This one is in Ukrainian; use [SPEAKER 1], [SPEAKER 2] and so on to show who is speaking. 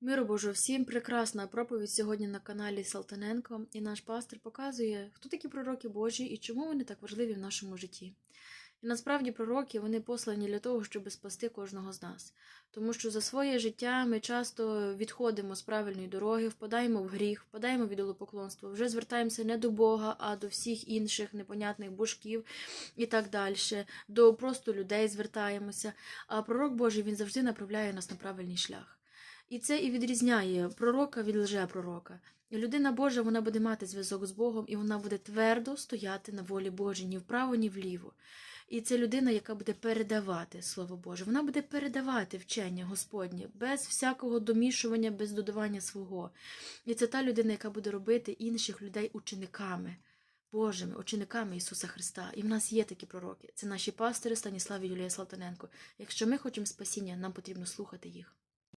[SPEAKER 1] Миру Божу, всім прекрасна проповідь сьогодні на каналі Салтаненко, і наш пастор показує, хто такі пророки Божі і чому вони так важливі в нашому житті. І насправді пророки вони послані для того, щоб спасти кожного з нас. Тому що за своє життя ми часто відходимо з правильної дороги, впадаємо в гріх, впадаємо в ідолопоклонство, вже звертаємося не до Бога, а до всіх інших непонятних божків і так далі. До просто людей звертаємося. А пророк Божий він завжди направляє нас на правильний шлях. І це і відрізняє пророка від лжепророка. І людина Божа вона буде мати зв'язок з Богом, і вона буде твердо стояти на волі Божій ні вправо, ні вліво. І це людина, яка буде передавати Слово Боже. Вона буде передавати вчення Господнє без всякого домішування, без додавання свого. І це та людина, яка буде робити інших людей учениками. Божими, учениками Ісуса Христа. І в нас є такі пророки. Це наші пастори Станіслав і Юлія Салтаненко. Якщо ми хочемо спасіння, нам потрібно слухати їх.